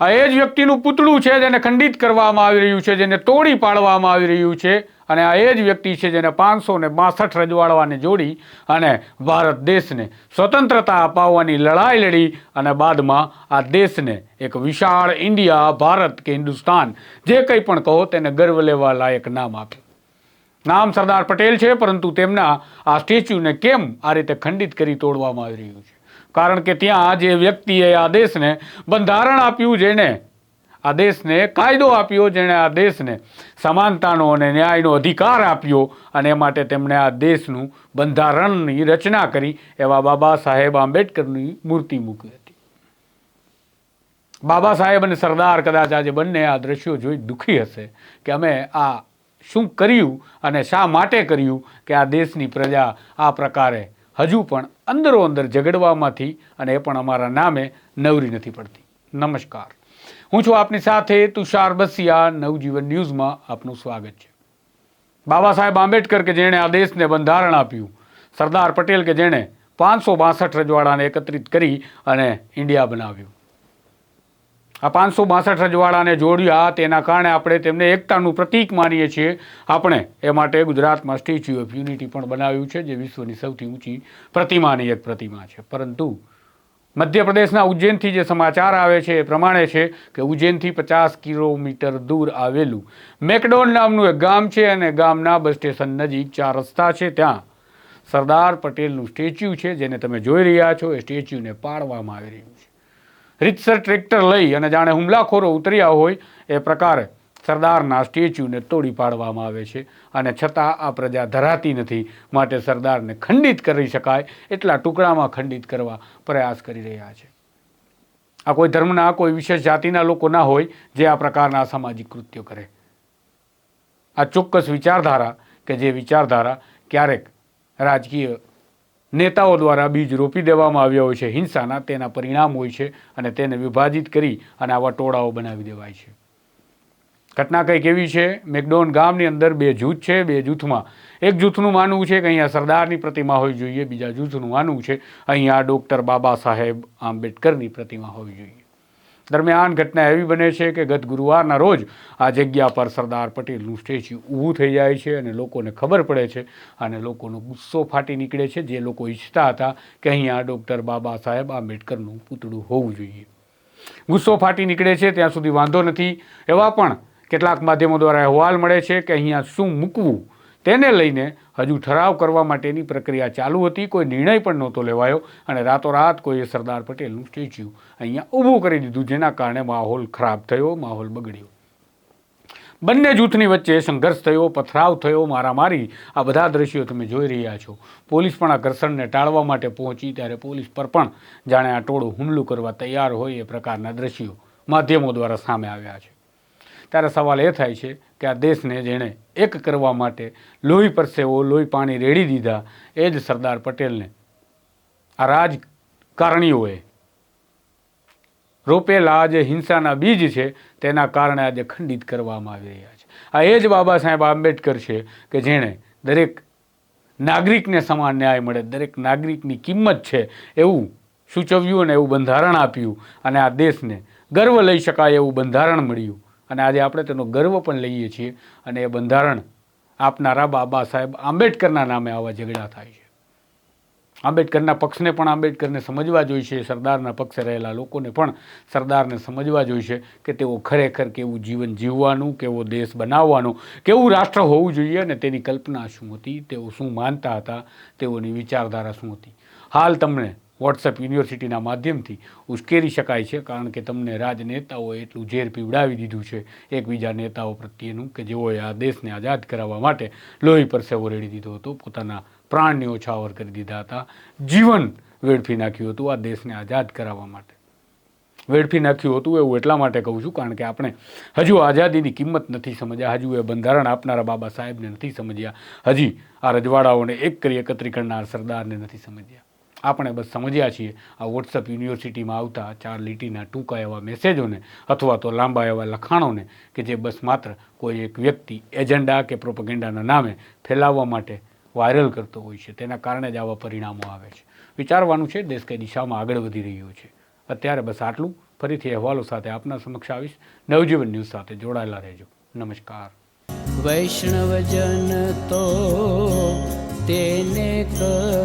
આ એ જ વ્યક્તિનું પૂતળું છે જેને ખંડિત કરવામાં આવી રહ્યું છે, જેને તોડી પાડવામાં આવી રહ્યું છે અને આ એ જ વ્યક્તિ છે જેને પાંચસો ને બાસઠ રજવાડવાને જોડી અને ભારત દેશને સ્વતંત્રતા અપાવવાની લડાઈ લડી અને બાદમાં આ દેશને એક વિશાળ ઇન્ડિયા, ભારત કે હિન્દુસ્તાન જે કંઈ પણ કહો તેને ગર્વ લેવા લાયક નામ આપ્યું. નામ સરદાર પટેલ છે, પરંતુ તેમના આ સ્ટેચ્યુને કેમ આ રીતે ખંડિત કરી તોડવામાં આવી રહ્યું છે? કારણ કે ત્યાં જે વ્યક્તિએ આ દેશને બંધારણ આપ્યું જેને, આ દેશને કાયદો આપ્યો જેણે આ દેશને સમાનતાનો અને ન્યાયનો અધિકાર આપ્યો અને એ માટે તેમણે આ દેશનું બંધારણની રચના કરી એવા બાબા સાહેબ આંબેડકરની મૂર્તિ મૂકી હતી. બાબા સાહેબ અને સરદાર કદાચ આજે બંને આ દ્રશ્યો જોઈ દુઃખી હશે કે અમે આ શું કર્યું અને શા માટે કર્યું કે આ દેશની પ્રજા આ પ્રકારે હજુ પણ અંદરો અંદર ઝઘડવામાંથી અને એ પણ અમારા નામે નવરી નથી પડતી. નમસ્કાર. હું છું આપની સાથે તુષાર બસિયા, નવજીવન ન્યૂઝમાં આપનું સ્વાગત છે. બાબા સાહેબ આંબેડકર કે જેણે આ દેશને બંધારણ આપ્યું, સરદાર પટેલ કે જેણે પાંચસો બાસઠ રજવાડાને એકત્રિત કરી અને ઇન્ડિયા બનાવ્યું. આ પાંચસો બાસઠ રજવાડાને જોડ્યા. તેના કારણે આપણે તેમને એકતાનું પ્રતીક માનીએ છીએ. આપણે એ માટે ગુજરાતમાં સ્ટેચ્યુ ઓફ યુનિટી પણ બનાવ્યું છે, જે વિશ્વની સૌથી ઊંચી પ્રતિમાની એક પ્રતિમા છે. પરંતુ મધ્યપ્રદેશના ઉજ્જૈનથી જે સમાચાર આવે છે એ પ્રમાણે છે કે ઉજ્જૈનથી પચાસ કિલોમીટર દૂર આવેલું મેકડોન નામનું એક ગામ છે અને ગામના બસ સ્ટેશન નજીક ચાર રસ્તા છે. ત્યાં સરદાર પટેલનું સ્ટેચ્યુ છે, જેને તમે જોઈ રહ્યા છો. એ સ્ટેચ્યુને પાડવામાં આવી રહ્યું છે. રીતસર ટ્રેક્ટર લઈ અને જાણે હુમલાખોરો ઉતર્યા હોય, એ પ્રકારે સરદારના સ્ટેચ્યુને તોડી પાડવામાં આવે છે. અને છતાં આ પ્રજા ધરાતી નથી. માટે સરદારને ખંડિત કરી શકાય, એટલા ટુકડામાં ખંડિત કરવા પ્રયાસ કરી રહ્યા છે. આ કોઈ ધર્મના, કોઈ વિશેષ જાતિના લોકો ના હોય, જે આ પ્રકારના સામાજિક કૃત્યો કરે. આ ચોક્કસ વિચારધારા કે જે વિચારધારા ક્યારેક રાજકીય નેતાઓ દ્વારા બીજ રોપી દેવામાં આવ્યા હોય છે. હિંસાના તેના પરિણામ હોય છે અને તેને વિભાજિત કરી અને આવા ટોળાઓ બનાવી દેવાય છે. ઘટના કંઈક એવી છે, મેકડોન ગામની અંદર બે જૂથ છે. બે જૂથમાં એક જૂથનું માનવું છે કે અહીંયા સરદારની પ્રતિમા હોવી જોઈએ, બીજા જૂથનું માનવું છે. અહીંયા ડૉક્ટર બાબા સાહેબ આંબેડકરની પ્રતિમા હોવી જોઈએ. દરમિયાન ઘટના એવી બને છે કે ગત ગુરુવારના રોજ આ જગ્યા પર સરદાર પટેલનું સ્ટેચ્યુ ઊભું થઈ જાય છે અને લોકોને ખબર પડે છે અને લોકોનો ગુસ્સો ફાટી નીકળે છે. જે લોકો ઈચ્છતા હતા કે અહીંયા ડૉક્ટર બાબા સાહેબ આંબેડકરનું પૂતળું હોવું જોઈએ. ગુસ્સો ફાટી નીકળે છે, ત્યાં સુધી વાંધો નથી. એવા પણ કેટલાક માધ્યમો દ્વારા અહેવાલ મળે છે કે અહીંયા શું મૂકવું તેને લઈને હજુ ઠરાવ કરવા માટેની પ્રક્રિયા ચાલુ હતી. કોઈ નિર્ણય પણ નહોતો લેવાયો અને રાતોરાત કોઈએ સરદાર પટેલનું સ્ટેચ્યુ અહીંયા ઊભું કરી દીધું, જેના કારણે માહોલ ખરાબ થયો, માહોલ બગડ્યો. બંને જૂથની વચ્ચે સંઘર્ષ થયો, પથરાવ થયો, મારામારી. આ બધા દ્રશ્યો તમે જોઈ રહ્યા છો. પોલીસ પણ આ ઘર્ષણને ટાળવા માટે પહોંચી ત્યારે પોલીસ પર પણ જાણે આ ટોળું હુમલું કરવા તૈયાર હોય એ પ્રકારના દ્રશ્યો માધ્યમો દ્વારા સામે આવ્યા છે. ત્યારે સવાલ એ થાય છે કે આ દેશને જેણે એક કરવા માટે લોહી પરસેવો, લોહી પાણી રેડી દીધા, એ જ સરદાર પટેલને. આ રાજકારણીઓએ રોપેલા જે હિંસાના બીજ છે, તેના કારણે આજે ખંડિત કરવામાં આવી રહ્યા છે. આ એ જ બાબા સાહેબ આંબેડકર છે કે જેણે દરેક નાગરિકને સમાન ન્યાય મળે, દરેક નાગરિકની કિંમત છે એવું સૂચવ્યું અને એવું બંધારણ આપ્યું અને આ દેશને ગર્વ લઈ શકાય એવું બંધારણ મળ્યું. અને આજે આપણે તેનો ગર્વ પણ લઈએ છીએ અને એ બંધારણ આપનારા બાબા સાહેબ આંબેડકરના નામે આવા ઝઘડા થાય છે. આંબેડકરના પક્ષને પણ આંબેડકરને સમજવા જોઈશે, સરદારના પક્ષે રહેલા લોકોને પણ સરદારને સમજવા જોઈશે કે તેઓ ખરેખર કેવું જીવન જીવવાનું, કેવો દેશ બનાવવાનો, કેવું રાષ્ટ્ર હોવું જોઈએ અને તેની કલ્પના શું હતી, તેઓ શું માનતા હતા, તેઓની વિચારધારા શું હતી. હાલ તમને વોટ્સએપ યુનિવર્સિટીના માધ્યમથી ઉશ્કેરી શકાય છે કારણ કે તમને રાજનેતાઓએ એટલું ઝેર પીવડાવી દીધું છે. એકબીજા નેતાઓ પ્રત્યેનું કે જેઓએ આ દેશને આઝાદ કરાવવા માટે લોહી પરસેવો રેડી દીધો હતો, પોતાના પ્રાણને ઓછાવર કરી દીધા હતા. જીવન વેડફી નાખ્યું હતું આ દેશને આઝાદ કરાવવા માટે. વેડફી નાખ્યું હતું એવું એટલા માટે કહું છું કારણ કે આપણે હજુ આઝાદીની કિંમત નથી સમજ્યા, હજુ એ બંધારણ આપનારા બાબા સાહેબને નથી સમજ્યા, હજી આ રજવાડાઓને એક કરી એકત્રી કરનાર સરદારને નથી સમજ્યા. આપણે બસ સમજ્યા છીએ. આ વોટ્સઅપ યુનિવર્સિટીમાં આવતા ચાર લીટીના ટૂંકા એવા મેસેજોને અથવા તો લાંબા એવા લખાણોને કે જે બસ માત્ર કોઈ એક વ્યક્તિ એજન્ડા કે પ્રોપગેન્ડાના નામે ફેલાવવા માટે વાયરલ કરતો હોય છે. તેના કારણે જ આવા પરિણામો આવે છે. વિચારવાનું છે, દેશ કઈ દિશામાં આગળ વધી રહ્યો છે. અત્યારે બસ આટલું. ફરીથી અહેવાલો સાથે આપના સમક્ષ આવીશ. નવજીવન ન્યૂઝ સાથે જોડાયેલા રહેજો. નમસ્કાર. વૈષ્ણવજન તો તેને કહીએ